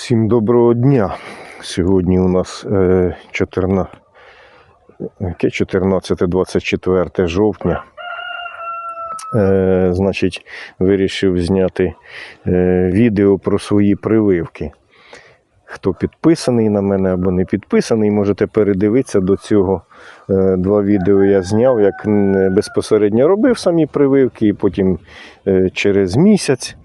Всім доброго дня. Сьогодні у нас е, 14, яке 14-24 жовтня. Е, значить, вирішив зняти е, відео про свої прививки. Хто підписаний на мене або не підписаний, можете передивитися до цього. Е, Два відео я зняв, як безпосередньо робив самі прививки, і потім е, через місяць е,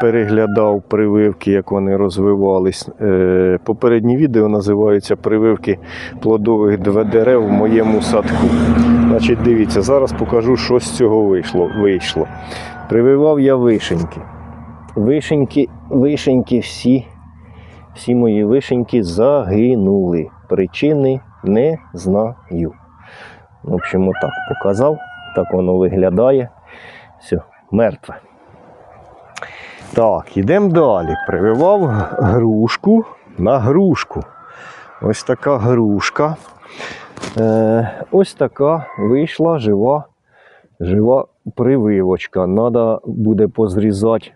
переглядав прививки, як вони розвивались. Е, Попередні відео називаються Прививки плодових дерев в моєму садку. Значить, дивіться, зараз покажу, що з цього вийшло. вийшло. Прививав я вишеньки. Вишеньки, вишеньки всі, всі мої вишеньки загинули. Причини не знаю. В общем, отак показав, так воно виглядає. Все, мертве. Так, ідемо далі. Прививав грушку на грушку. Ось така грушка. Е, ось така вийшла жива, жива прививочка. Надо буде позрізати,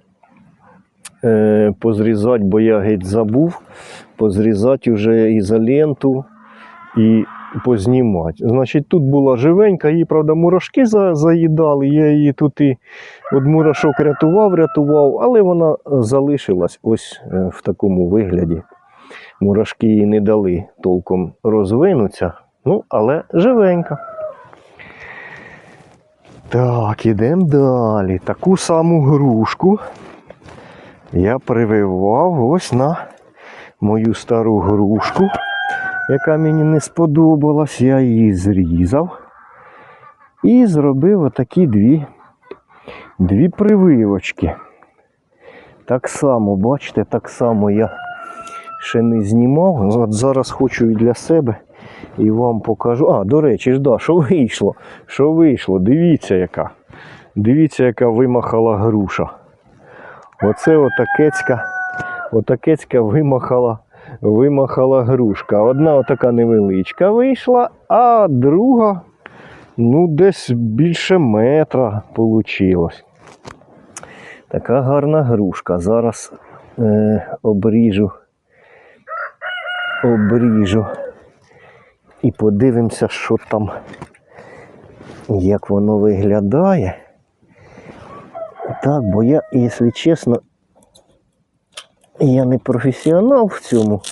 е, позрізати, бо я геть забув, позрізати вже ізоленту і познімати. Значить, тут була живенька, її, правда, мурашки за- заїдали. Я її тут і від мурашок рятував, рятував, але вона залишилась ось е, в такому вигляді. Мурашки їй не дали толком розвинутися, ну, але живенька. Так, ідемо далі. Таку саму грушку я прививав ось на мою стару грушку, яка мені не сподобалась. Я її зрізав і зробив отакі дві, дві прививочки. Так само, бачите, так само я ще не знімав. Ну, От зараз хочу і для себе і вам покажу. А, до речі, ж да, що вийшло? Що вийшло? Дивіться, яка. Дивіться, яка вимахала груша. Оце отакецька, отакецька вимахала, вимахала грушка. Одна отака невеличка вийшла, а друга, ну, десь більше метра вийшло. Така гарна грушка. Зараз е, обріжу. Обріжу. І подивимося, що там, як воно виглядає. Так, бо я, якщо чесно, я не професіонал в цьому.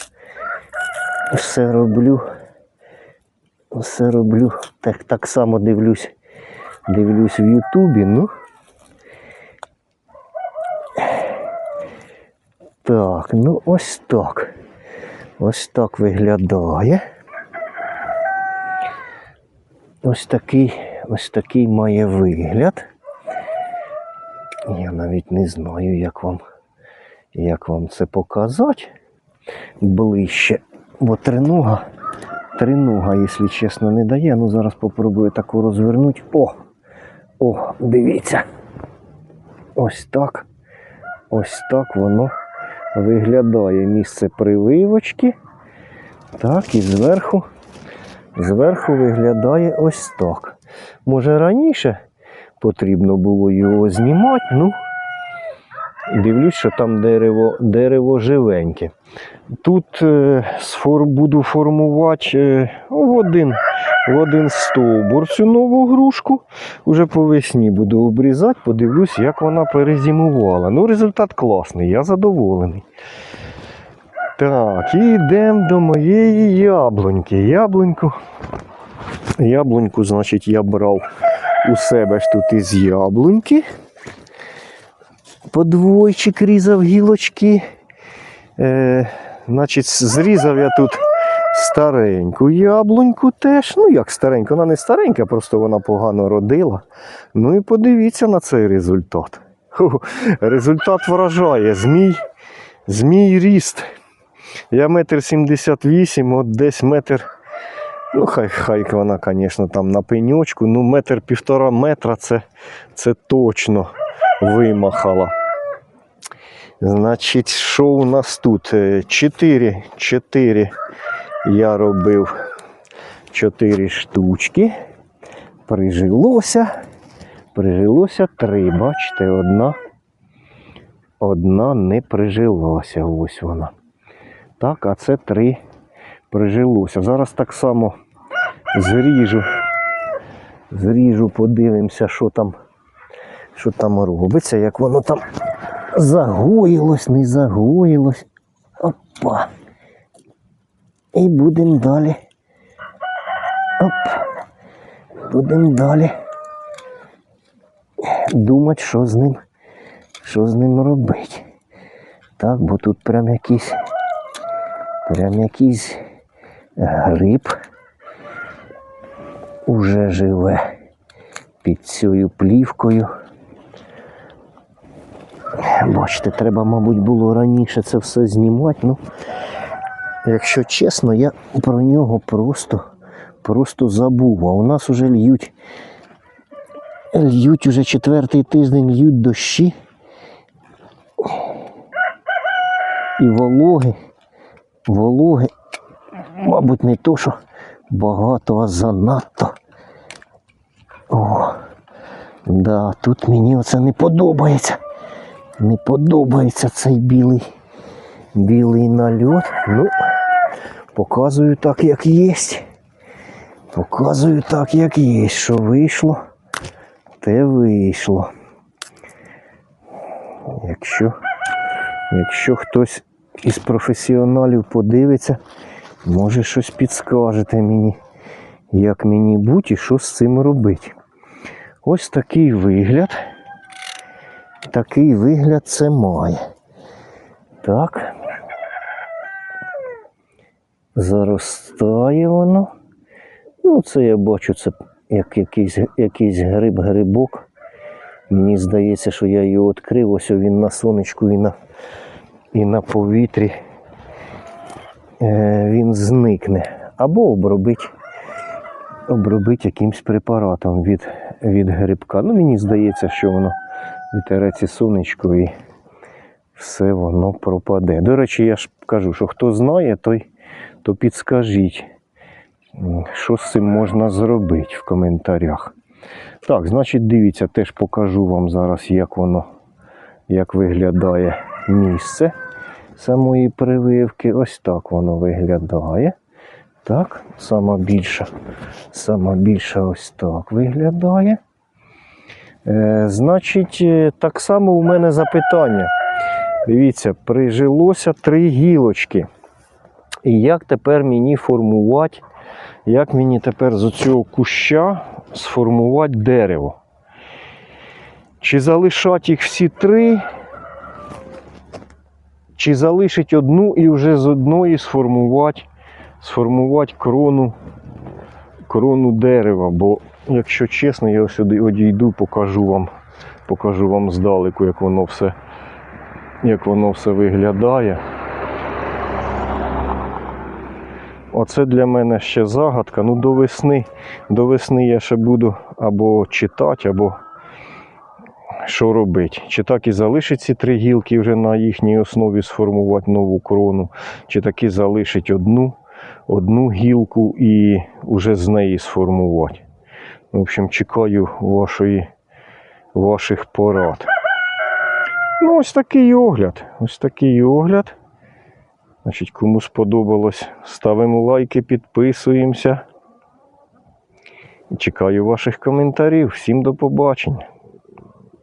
Все роблю. Все роблю. Так, так само дивлюсь. Дивлюсь в Ютубі, ну. Так, ну ось так. Ось так виглядає. Ось такий, ось такий має вигляд. Я навіть не знаю, як вам, як вам це показати ближче. Бо тринога, тринога, якщо чесно, не дає. Ну зараз попробую таку розвернути. О! О, дивіться. Ось так. Ось так воно виглядає місце прививочки. Так, і зверху, зверху виглядає ось так. Може раніше потрібно було його знімати, ну дивлюсь, що там дерево, дерево живеньке. Тут е, буду формувати е, в, один, в один стовбур цю нову грушку. Уже по весні буду обрізати, подивлюсь, як вона перезимувала. Ну, результат класний, я задоволений. Так, і йдемо до моєї яблуньки. Яблуньку. Яблуньку, значить, я брав у себе ж тут із яблуньки. Подвойчик різав гілочки. Е, значить, зрізав я тут стареньку яблуньку теж. Ну, як стареньку, вона не старенька, просто вона погано родила. Ну і подивіться на цей результат. Ху, результат вражає. Змій, змій ріст. Я метр сімдесят вісім, от десь метр. Ну, хай, хай вона, звісно, там на пеньочку. Ну, метр півтора метра це, це точно вимахала. Значить, що у нас тут? Е, Чотири, чотири я робив чотири штучки. Прижилося. Прижилося три, бачите, одна. одна не прижилася. Ось вона. Так, а це три прижилося. Зараз так само зріжу. Зріжу, подивимося, що там, що там робиться, як воно там загоїлось, не загоїлось. Опа. І будемо далі. Оп. Будемо далі думати, що з ним, що з ним робити. Так, бо тут прям якийсь, прям якийсь гриб уже живе під цією плівкою. Бачите, треба, мабуть, було раніше це все знімати. Ну, якщо чесно, я про нього просто, просто забув. А у нас уже льють, льють уже четвертий тиждень льють дощі. І вологи, вологи, мабуть, не то, що багато, а занадто. О, да, тут мені оце не подобається. Не подобається цей білий, білий нальот. Ну, показую так, як є. Показую так, як є. Що вийшло, те вийшло. Якщо, якщо хтось із професіоналів подивиться, може щось підскажете мені, як мені бути і що з цим робити. Ось такий вигляд. Такий вигляд це має. Так. Заростає воно. Ну, це я бачу, це як якийсь, якийсь гриб-грибок. Мені здається, що я його відкрив, ось він на сонечку і на, і на повітрі е, він зникне. Або обробить, обробить якимсь препаратом від, від грибка. Ну, мені здається, що воно вітереться сонечко і все воно пропаде. До речі, я ж кажу, що хто знає, той то підскажіть, що з цим можна зробити в коментарях. Так, значить, дивіться, теж покажу вам зараз, як воно, як виглядає місце самої прививки. Ось так воно виглядає. Так, сама більша, сама більша ось так виглядає. Е, значить, е, так само у мене запитання. Дивіться, прижилося три гілочки. І як тепер мені формувати, як мені тепер з цього куща сформувати дерево? Чи залишати їх всі три, чи залишити одну і вже з одної сформувати, сформувати крону, крону дерева? Бо, якщо чесно, я сюди одійду, покажу вам, покажу вам здалеку, як воно все, як воно все виглядає. Оце для мене ще загадка. Ну, до весни, до весни я ще буду або читати, або що робити. Чи так і залишить ці три гілки вже на їхній основі сформувати нову крону, чи таки залишить одну, одну гілку і вже з неї сформувати. В общем, чекаю вашої, ваших порад. Ну, ось такий огляд. Ось такий огляд. Значить, кому сподобалось, ставимо лайки, підписуємося. Чекаю ваших коментарів. Всім до побачення.